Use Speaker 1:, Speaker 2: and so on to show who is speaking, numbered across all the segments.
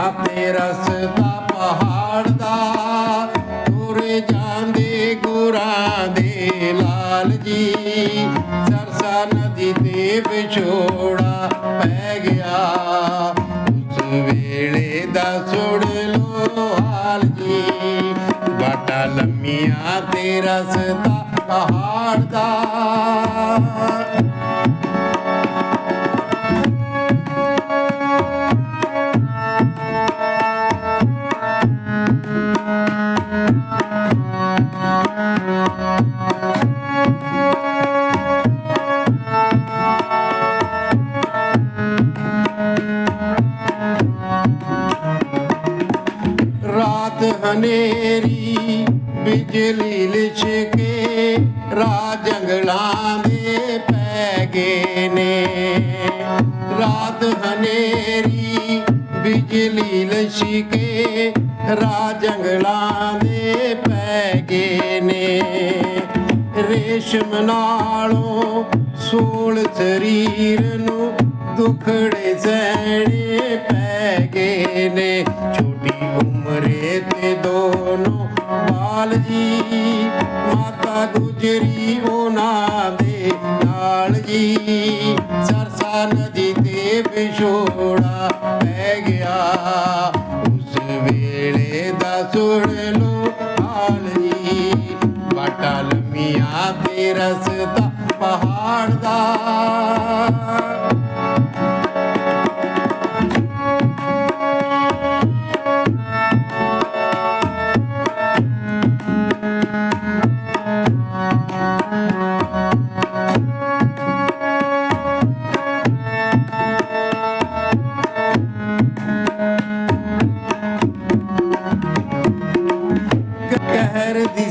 Speaker 1: ਆਪੇ ਰਸਤਾ ਪਹਾੜ ਦਾ, ਤੁਰੇ ਜਾਂਦੇ ਗੁਰਾਂ ਦੇ ਲਾਲ ਜੀ। ਸਰਸਾ ਨਦੀ ਤੇ ਵਿਛੋੜਾ ਪੈ ਗਿਆ। ਉਸ ਵੇਲੇ ਦਾ ਸੁਣ ਲੋ ਹਾਲ ਜੀ। ਬਾਟਾ ਲੰਮੀਆਂ ਤੇ ਰਸਤਾ ਪਹਾੜ ਦਾ। ਹਨੇਰੀ, ਬਿਜਲੀ ਲਿਸ਼ਕੇ ਰਾਤ ਜੰਗਲਾਂ ਦੇ ਪੈ ਗਏ ਨੇ। ਰਾਤ ਹਨੇਰੀ, ਬਿਜਲੀ ਲਿਸ਼ਕੇ ਰਾਤ ਜੰਗਲਾਂ ਦੇ ਪੈ ਗਏ ਨੇ। ਰੇਸ਼ਮ ਨਾਲੋਂ ਸੋਲ ਸਰੀਰ ਨੂੰ ਦੁਖੜੇ ਸਹਿਣੇ ਪੈ ਗਏ ਨੇ। ਛੋਟੀ ਉਮਰੇ ਤੇ ਦੋਨੋਂ ਬਾਲ ਜੀ ਮਾਤਾ ਗੁਜਰੀ ਉਹਨਾਂ ਦੇ ਨਾਲ ਜੀ। ਸਰਸਾ ਨਦੀ ਤੇ ਵਿਛੋੜਾ ਪੈ ਗਿਆ। ਉਸ ਵੇਲੇ ਦਾ ਸੁਣ ਲੋ ਹਾਲ ਜੀ। ਬਾਟਾ ਲੰਮੀਆਂ ਤੇ ਰਸਤਾ ਪਹਾੜ ਦਾ।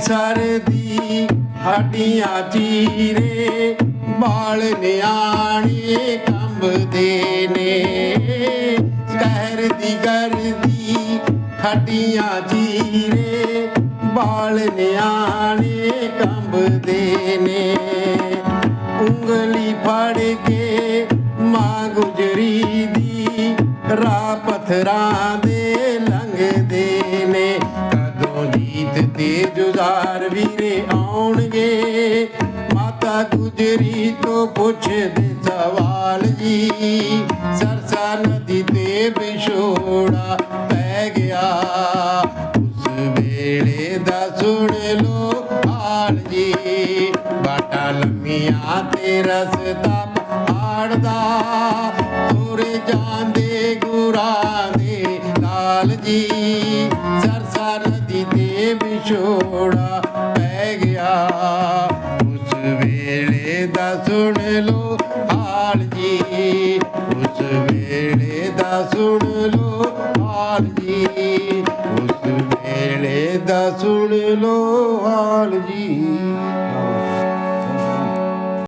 Speaker 1: ਸਰਦੀ ਹੱਡੀਆਂ ਚੀਰੇ ਬਾਲ ਨਿਆਣੇ ਕੰਬਦੇ ਨੇ। ਕਹਿਰ ਦੀ ਗਰਦੀ ਹੱਡੀਆਂ ਚੀਰੇ ਬਾਲ ਨਿਆਣੇ ਕੰਬਦੇ ਨੇ। ਉਂਗਲੀ ਫੜ ਕੇ ਮਾਂ ਗੁਜਰੀ ਦੀ ਰਾਹ ਪੱਥਰਾਂ ਜੁਜ਼ਾਰ ਵੀਰੇ ਆਉਣਗੇ। ਮਾਤਾ ਗੁਜਰੀ ਤੋਂ ਪੁੱਛਦੇ ਸਵਾਲ ਜੀ। ਸਰਸਾ ਨਦੀ ਤੇ ਵਿਛੋੜਾ ਪੈ ਗਿਆ। ਉਸ ਵੇਲੇ ਦਾ ਸੁਣ ਲੋ ਹਾਲ ਜੀ। ਬਾਟਾ ਲੰਮੀਆਂ ਤੇ ਰਸਤਾ ਪਹਾੜ ਦਾ ਤੁਰੇ ਜਾਂਦੇ ਗੁਰਾਂ ਦੇ ਲਾਲ ਜੀ। ਨਦੀ ਵਿਛੋੜਾ ਪੈ ਗਿਆ। ਉਸ ਵੇਲੇ ਦਾ ਸੁਣ ਲੋ ਹਾਲ ਜੀ ਉਸ ਵੇਲੇ ਦਾ ਸੁਣ ਲੋ ਹਾਲ ਜੀ ਉਸ ਵੇਲੇ ਦਾ ਸੁਣ ਲੋ ਹਾਲ ਜੀ